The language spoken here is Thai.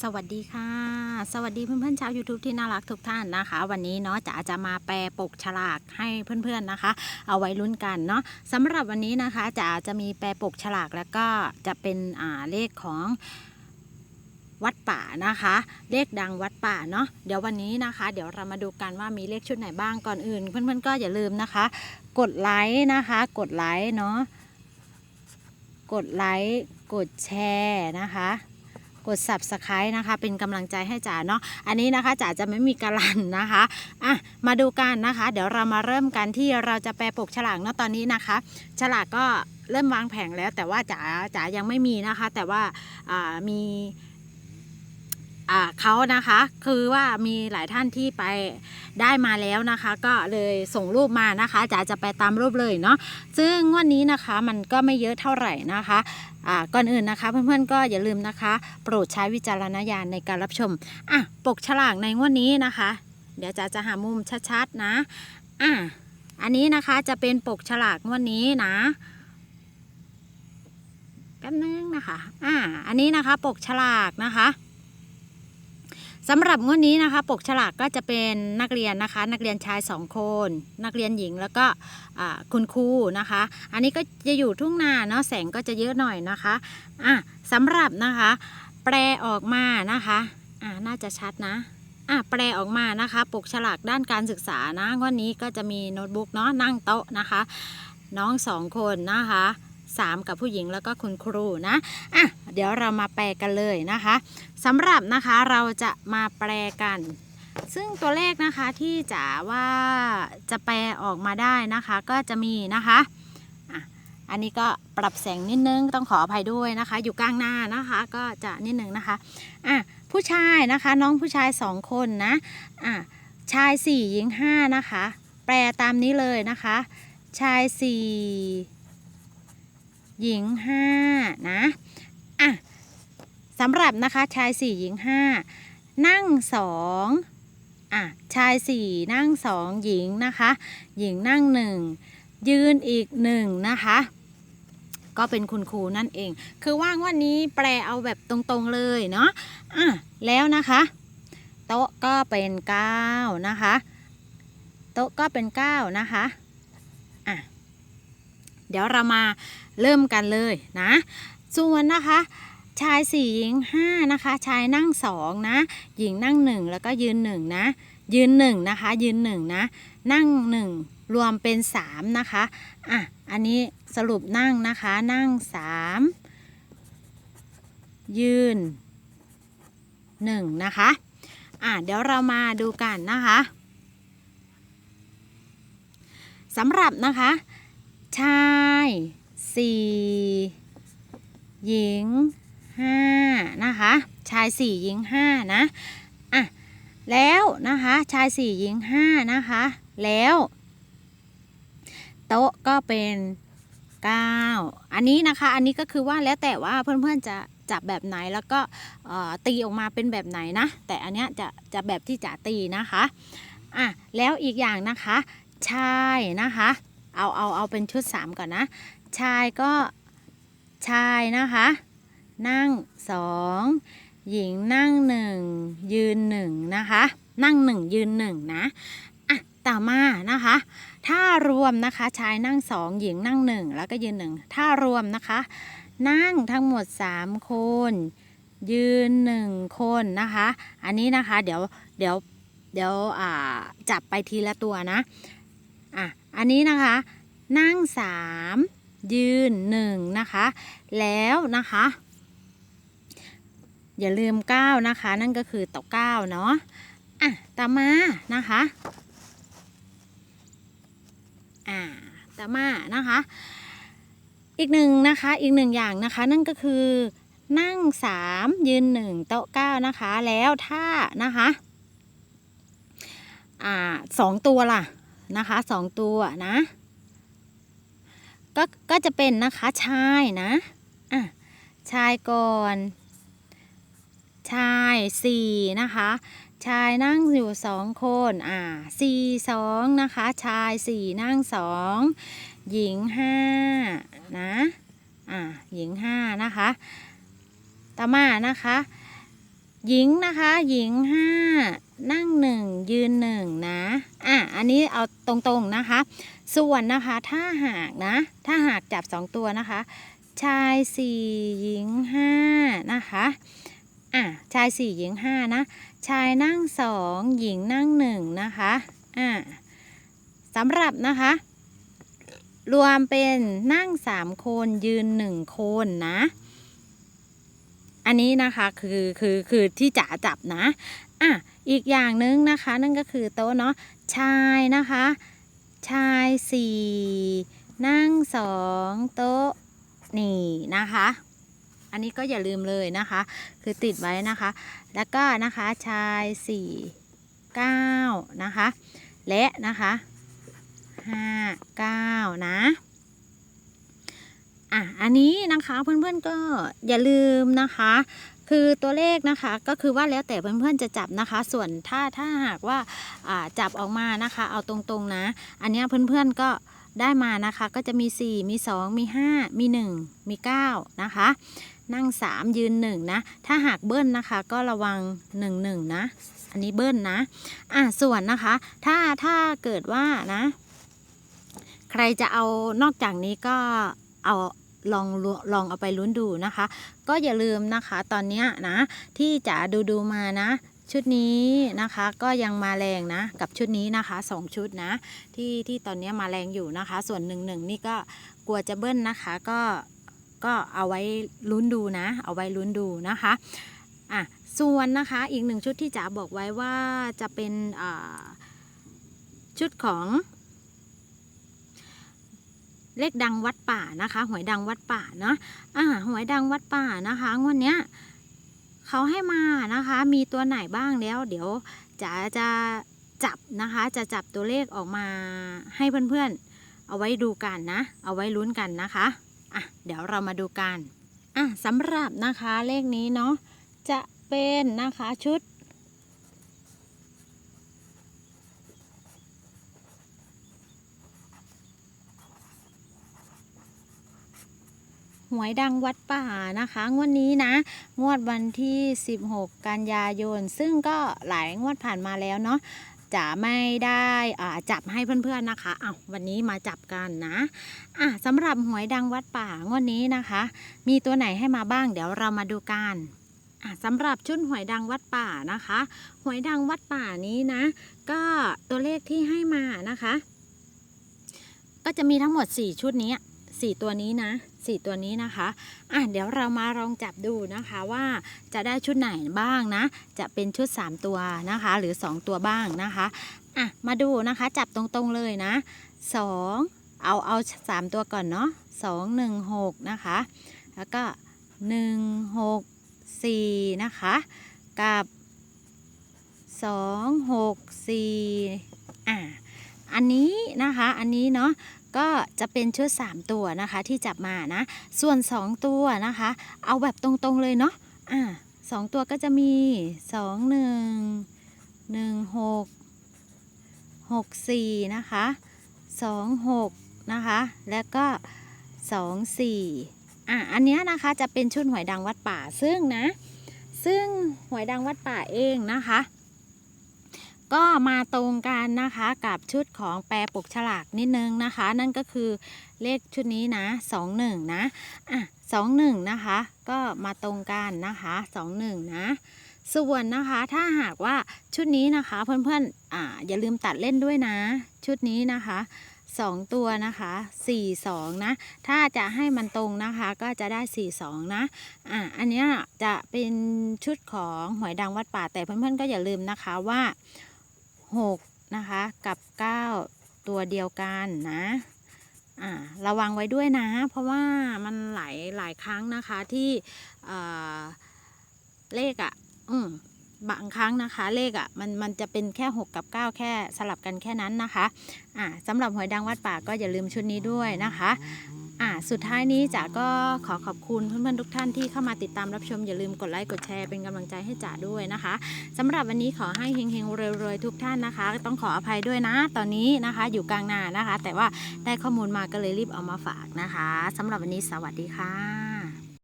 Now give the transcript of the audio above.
สวัสดีค่ะ สวัสดีเพื่อนๆชาว YouTube ที่น่ารักทุกท่านนะคะ วันนี้เนาะจ๋าจะมาแปลปกฉลากให้เพื่อนๆนะคะ เอาไว้ลุ้นกันเนาะสำหรับวันนี้นะคะจ๋าจะมีแปลปกฉลากแล้วก็จะเป็นอ่าเลขของวัดป่านะคะ เลขดังวัดป่าเนาะเดี๋ยววันนี้นะคะ เดี๋ยวเรามาดูกันว่ามีเลขชุดไหนบ้างก่อนอื่น เพื่อนๆก็อย่าลืมนะคะ กดไลค์นะคะ กดไลค์เนาะกดไลค์กดแชร์นะคะ กด subscribe นะคะ เป็นกำลังใจให้จ๋าเนาะอันนี้นะคะจ๋าจะไม่มีการันนะคะอะมาดูกันนะคะ เดี๋ยวเรามาเริ่มกันที่เราจะแปลปกฉลากเนาะตอนนี้นะคะ ฉลากก็เริ่มวางแผงแล้วแต่ว่าจ๋าจ๋ายังไม่มีนะคะ แต่ว่าามี เขานะคะคือว่ามีหลายท่านที่ไปได้มาแล้วนะคะ ก็เลยส่งรูปมานะคะจ๋าจะไปตามรูปเลยเนาะซึ่งงวันนี้นะคะมันก็ไม่เยอะเท่าไหร่นะคะก่อนอื่นนะคะเพื่อนๆก็อย่าลืมนะคะ โปรดใช้วิจารณญาณในการรับชมอะปกฉลากในงวดนี้นะคะ เดี๋ยวจะจะหามุมชัดๆนะอะอันนี้นะคะจะเป็นปกฉลากงวดนี้นะแป๊บนึงนะคะ อ่า อันนี้นะคะปกฉลากนะคะ สำหรับงวดนี้นะคะ ปกฉลากก็จะเป็นนักเรียนนะคะ นักเรียนชายสองคน นักเรียนหญิงแล้วก็คุณครูนะคะ อันนี้ก็จะอยู่ทุ่งนาเนาะแสงก็จะเยอะหน่อยนะคะอะสำหรับนะคะ แปลออกมานะคะอ่าน่าจะชัดนะอะแปลออกมานะคะ ปกฉลากด้านการศึกษานะงวันนี้ก็จะมีโน้ตบุ๊กเนาะนั่งโต๊ะนะคะ น้องสองคนนะคะ สามกับผู้หญิงแล้วก็คุณครูนะอะเดี๋ยวเรามาแปลกันเลยนะคะสำหรับนะคะเราจะมาแปลกัน ซึ่งตัวเลขนะคะที่จ๋าว่าจะแปลออกมาได้นะคะก็จะมีนะคะอะอันนี้ก็ปรับแสงนิดนึงต้องขออภัยด้วยนะคะ อยู่กลางหน้านะคะก็จะนิดนึงนะคะอะผู้ชายนะคะน้องผู้ชายสองคนนะอะชายสี่หญิงห้านะคะ แปลตามนี้เลยนะคะ ชายสี่ หญิงห้านะอะสำหรับนะคะชายสี่หญิงห้านั่งสองอะชายสี่นั่งสองหญิงนะคะ หญิงนั่งหนึ่งยืนอีกหนึ่งนะคะก็เป็นคุณครูนั่นเอง คือว่างวันนี้แปลเอาแบบตรงๆเลยเนาะอะแล้วนะคะโต๊ะก็เป็นเก้านะคะโต๊ะก็เป็นเก้านะคะอะเดี๋ยวเรามา เริ่มกันเลยนะ ส่วนนะคะชายสี่หญิงห้านะคะ ชายนั่งสองนะ หญิงนั่งหนึ่งแล้วก็ยืนหนึ่งนะ ยืนหนึ่งนะคะ ยืนหนึ่งนะ นั่งหนึ่งรวมเป็นสามนะคะ อะ อันนี้สรุปนั่งนะคะ นั่งสามยืนหนึ่งนะคะ อะ เดี๋ยวเรามาดูกันนะคะสำหรับนะคะ ชาย สี่หญิงห้านะคะ ชายสี่หญิงห้านะอะแล้วนะคะชายสี่หญิงห้านะคะ แล้ว โต๊ะก็เป็นเก้าอันนี้นะคะอันนี้ก็คือว่าแล้วแต่ว่าเพื่อนๆจะจับแบบไหนแล้วก็ตีออกมาเป็นแบบไหนนะ แต่อันเนี้ยจะจะแบบที่จะตีนะคะอะแล้วอีกอย่างนะคะ ชายนะคะ เอาเอาเอาเป็นชุดสามก่อนนะ ชายก็ชายนะคะ นั่งสองหญิงนั่งหนึ่งยืนหนึ่งนะคะ นั่งหนึ่งยืนหนึ่งนะอะต่อมานะคะ ถ้ารวมนะคะชายนั่งสองหญิงนั่งหนึ่งแล้วก็ยืนหนึ่งถ้ารวมนะคะ นั่งทั้งหมดสามคนยืนหนึ่งคนนะคะ อันนี้นะคะเดี๋ยวเดี๋ยวเดี๋ยวอ่าจับไปทีละตัวนะอะอันนี้นะคะ นั่งสาม ยืนหนึ่งนะคะ แล้วนะคะ อย่าลืมก้าวนะคะ นั่นก็คือต่อก้าวเนาะอะต่อมานะคะอ่าต่อมานะคะ อีกหนึ่งนะคะอีกหนึ่งอย่างนะคะ นั่นก็คือนั่งสามยืนหนึ่งโต๊ะเก้านะคะ แล้วถ้านะคะอ่าสองตัวล่ะนะคะสองตัวนะ ก็ก็จะเป็นนะคะชายนะอะชายก่อน ชายสี่นะคะ ชายนั่งอยู่สองคนอ่าสี่สองนะคะ ชายสี่นั่งสองหญิงห้านะอ่าหญิงห้านะคะต่อมานะคะ หญิงนะคะ หญิงห้านั่งหนึ่งยืนหนึ่งนะอะอันนี้เอาตรงๆนะคะ ส่วนนะคะถ้าหากนะ ถ้าหากจับสองตัวนะคะ ชายสี่หญิงห้านะคะอะชายสี่หญิงห้านะ ชายนั่งสองหญิงนั่งหนึ่งนะคะอะสำหรับนะคะ รวมเป็นนั่งสามคนยืนหนึ่งคนนะ อันนี้นะคะคือคือคือที่จ๋าจับนะอะอีกอย่างหนึ่งนะคะ นั่นก็คือโต๊ะเนาะชายนะคะ ชายสี่นั่งสองโต๊ะนี่นะคะ อันนี้ก็อย่าลืมเลยนะคะ คือติดไว้นะคะ แล้วก็นะคะชายสี่เก้านะคะ และนะคะห้าเก้านะ อะอันนี้นะคะเพื่อนๆก็อย่าลืมนะคะ คือตัวเลขนะคะก็คือว่าแล้วแต่เพื่อนๆจะจับนะคะ ส่วนถ้าถ้าหากว่าจับออกมานะคะ เอาตรงๆนะ อันนี้เพื่อนๆก็ได้มานะคะก็จะมี 4 มี 2 มี 5 มี 1 มี 9 นะคะ นั่ง 3 ยืน 1 นะ ถ้าหากเบิ้ลนะคะก็ระวัง 1 1 นะ อันนี้เบิ้ลนะ อะส่วนนะคะ ถ้าถ้าเกิดว่านะ ใครจะเอานอกจากนี้ก็เอา ลองลองเอาไปลุ้นดูนะคะ ก็อย่าลืมนะคะตอนนี้นะ ที่จะดูดูมานะ ชุดนี้นะคะก็ยังมาแรงนะ กับชุดนี้นะคะสองชุดนะ ที่ที่ตอนนี้มาแรงอยู่นะคะ ส่วนหนึ่งหนึ่งนี่ก็กลัวจะเบิ้ลนะคะก็ก็เอาไว้ลุ้นดูนะ เอาไว้ลุ้นดูนะคะอะส่วนนะคะอีกหนึ่งชุดที่จ๋าบอกไว้ว่าจะเป็นชุดของ เลขดังวัดป่านะคะ หวยดังวัดป่าเนาะอ่าหวยดังวัดป่านะคะงวดเนี้ยเขาให้มานะคะ มีตัวไหนบ้างแล้ว เดี๋ยวจะจะจับนะคะ จะจับตัวเลขออกมาให้เพื่อนๆ เอาไว้ดูกันนะ เอาไว้ลุ้นกันนะคะอะเดี๋ยวเรามาดูกันอะสำหรับนะคะเลขนี้เนาะจะเป็นนะคะชุด หวยดังวัดป่านะคะ งวดนี้นะ งวดวันที่ 16 กันยายน ซึ่งก็หลายงวดผ่านมาแล้วเนาะจะไม่ได้อ่าจับให้เพื่อนๆนะคะเอาวันนี้มาจับกันนะอะสำหรับหวยดังวัดป่างวดนี้นะคะ มีตัวไหนให้มาบ้าง เดี๋ยวเรามาดูกันอะสำหรับชุดหวยดังวัดป่านะคะ หวยดังวัดป่านี้นะ ก็ตัวเลขที่ให้มานะคะ ก็จะมีทั้งหมด 4 ชุดนี้ สี่ตัวนี้นะสี่ตัวนี้นะคะอะเดี๋ยวเรามาลองจับดูนะคะว่าจะได้ชุดไหนบ้างนะ จะเป็นชุด 3 ตัวนะคะ หรือ 2 ตัวบ้างนะคะอะมาดูนะคะจับตรงๆเลยนะ 2 เอาเอา3ตัวก่อนเนาะ2 1 6นะคะ แล้วก็ 1 6 4นะคะกับ2 6 4อะอันนี้นะคะ อันนี้เนาะ ก็จะเป็นชุด 3 ตัวนะคะที่จับมานะ ส่วน 2 ตัวนะคะ เอาแบบตรงๆเลยเนาะอ่าสองตัวก็จะมี 2 1 1 6 6 4 นะคะ 2 6 นะคะ แล้วก็ 2 4 อะ อันนี้นะคะจะเป็นชุดหวยดังวัดป่าซึ่งนะ ซึ่งหวยดังวัดป่าเองนะคะ ก็มาตรงกันนะคะกับชุดของแปรปกฉลากนิดนึงนะคะ นั่นก็คือเลขชุดนี้นะ 21 นะอะ21 นะคะ ก็มาตรงกันนะคะ 21 นะส่วนนะคะถ้าหากว่าชุดนี้นะคะเพื่อนๆอ่าอย่าลืมตัดเล่นด้วยนะ ชุดนี้นะคะ 2 ตัวนะคะ42นะถ้าจะให้มันตรงนะคะก็จะได้ 42 นะอะอันนี้จะเป็นชุดของหวยดังวัดป่าแต่เพื่อนๆก็อย่าลืมนะคะว่า 6 นะคะ กับ 9 ตัวเดียวกันนะอ่าระวังไว้ด้วยนะ เพราะว่ามันหลายหลายครั้งนะคะที่เอ่อเลขอะ่ะอืมบางครั้งนะคะเลขอะ่ะมันมันจะเป็นแค่ 6 กับ 9 แค่สลับกันแค่นั้นนะคะอ่าสำหรับหวยดังวัดป่าก็อย่าลืมชุดนี้ด้วยนะคะ สุดท้ายนี้จ๋าก็ขอขอบคุณเพื่อนๆทุกท่านที่เข้ามาติดตามรับชม อย่าลืมกดไลค์กดแชร์เป็นกำลังใจให้จ๋าด้วยนะคะสำหรับวันนี้ขอให้เฮงๆรวยๆทุกท่านนะคะ ต้องขออภัยด้วยนะ ตอนนี้นะคะ อยู่กลางนานะคะ แต่ว่าได้ข้อมูลมาก็เลยรีบเอามาฝากนะคะสำหรับวันนี้สวัสดีค่ะ